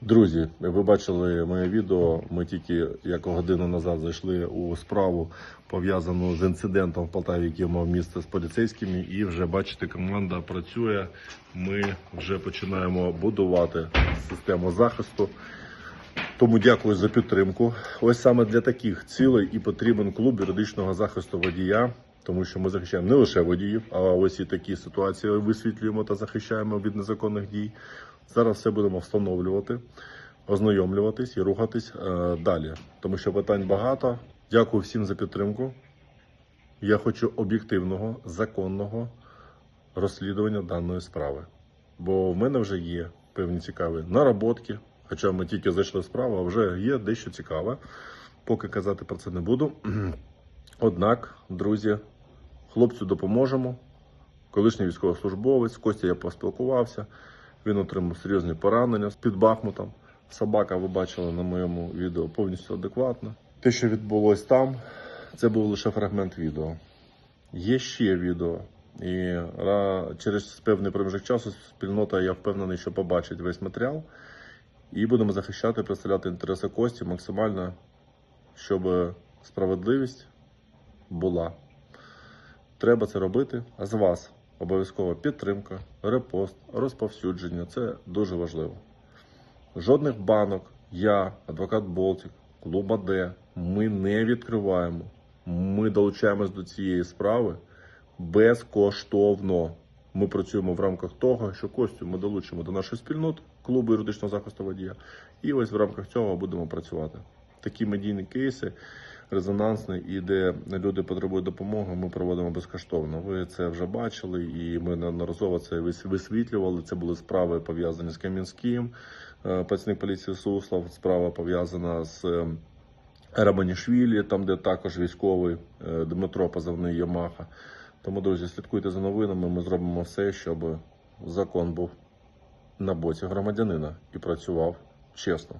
Друзі, ви бачили моє відео. Ми тільки як годину назад зайшли у справу пов'язану з інцидентом в Полтаві, який мав місце з поліцейськими. І вже бачите, команда працює. Ми вже починаємо будувати систему захисту. Тому дякую за підтримку. Ось саме для таких цілей і потрібен клуб юридичного захисту водія, тому що ми захищаємо не лише водіїв, а ось і такі ситуації висвітлюємо та захищаємо від незаконних дій. Зараз все будемо встановлювати, ознайомлюватись і рухатись е, далі, тому що питань багато. Дякую всім за підтримку. Я хочу об'єктивного, законного розслідування даної справи. Бо в мене вже є певні цікаві наработки. Хоча ми тільки зайшли в справу, а вже є дещо цікаве. Поки казати про це не буду. Однак, друзі, хлопцю допоможемо. Колишній військовослужбовець, Костя я поспілкувався. Він отримав серйозні поранення під Бахмутом. Собака, ви бачили на моєму відео, повністю адекватна. Те, що відбулось там, це був лише фрагмент відео. Є ще відео. І через певний проміжок часу спільнота, я впевнений, що побачить весь матеріал. І будемо захищати, представляти інтереси Кості максимально, щоб справедливість була. Треба це робити. З вас обов'язково підтримка, репост, розповсюдження. Це дуже важливо. Жодних банок, я, адвокат Болтик, клуб АД, ми не відкриваємо. Ми долучаємось до цієї справи безкоштовно. Ми працюємо в рамках того, що Костю ми долучимо до нашої спільноти, клубу юридичного захисту водія. І ось в рамках цього будемо працювати. Такі медійні кейси резонансні, і де люди потребують допомоги, ми проводимо безкоштовно. Ви це вже бачили, і ми неодноразово це вис- висвітлювали. Це були справи пов'язані з Кам'янським, е, працівник поліції Суслав, справа пов'язана з. е, Раманішвілі, там, де також військовий е, Дмитро позивний Ямаха. Тому, друзі, слідкуйте за новинами. Ми зробимо все, щоб закон був на боці громадянина і працював чесно.